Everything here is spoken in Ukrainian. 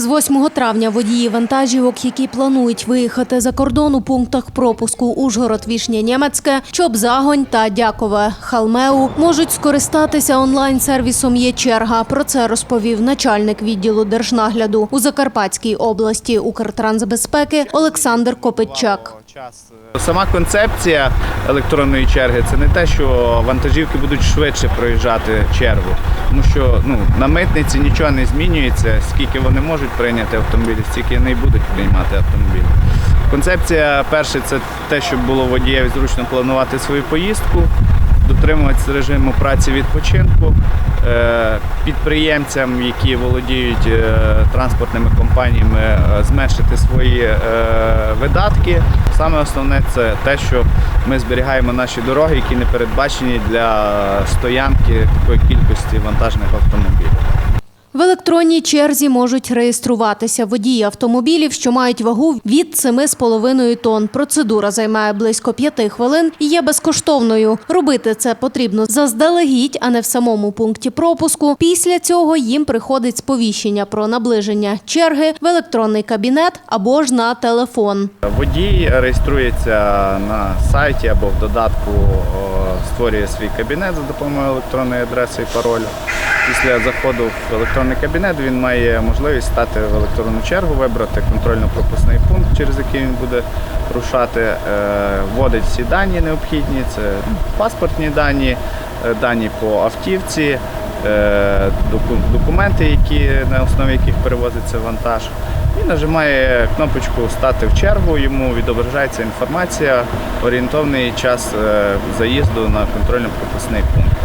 З 8 травня водії вантажівок, які планують виїхати за кордон у пунктах пропуску Ужгород, Вішня, Нємецьке, Чобзагонь та Дякове, Халмеу, можуть скористатися онлайн-сервісом «Є черга». Про це розповів начальник відділу держнагляду у Закарпатській області Укртрансбезпеки Олександр Копитчак. Сама концепція електронної черги це не те, що вантажівки будуть швидше проїжджати чергу, тому що ну, на митниці нічого не змінюється, скільки вони можуть прийняти автомобілі, стільки й будуть приймати автомобілі. Концепція перше це те, щоб було водієві зручно планувати свою поїздку, дотримуватися режиму праці відпочинку. Е, Підприємцям, які володіють е, транспортними компаніями, е, зменшити свої е, видатки. Саме основне це те, що ми зберігаємо наші дороги, які не передбачені для стоянки такої кількості вантажних автомобілів. В електронній черзі можуть реєструватися водії автомобілів, що мають вагу від 7,5 тонн. Процедура займає близько 5 хвилин і є безкоштовною. Робити це потрібно заздалегідь, а не в самому пункті пропуску. Після цього їм приходить сповіщення про наближення черги в електронний кабінет або ж на телефон. Водій реєструється на сайті або в додатку, створює свій кабінет за допомогою електронної адреси і паролю. Після заходу в електронний кабінет він має можливість стати в електронну чергу, вибрати контрольно-пропускний пункт, через який він буде рушати, е, вводить всі дані необхідні, це паспортні дані, е, дані по автівці, е, документи, які, на основі яких перевозиться вантаж. І нажимає кнопочку Стати в чергу, йому відображається інформація, орієнтовний час заїзду на контрольно-пропускний пункт.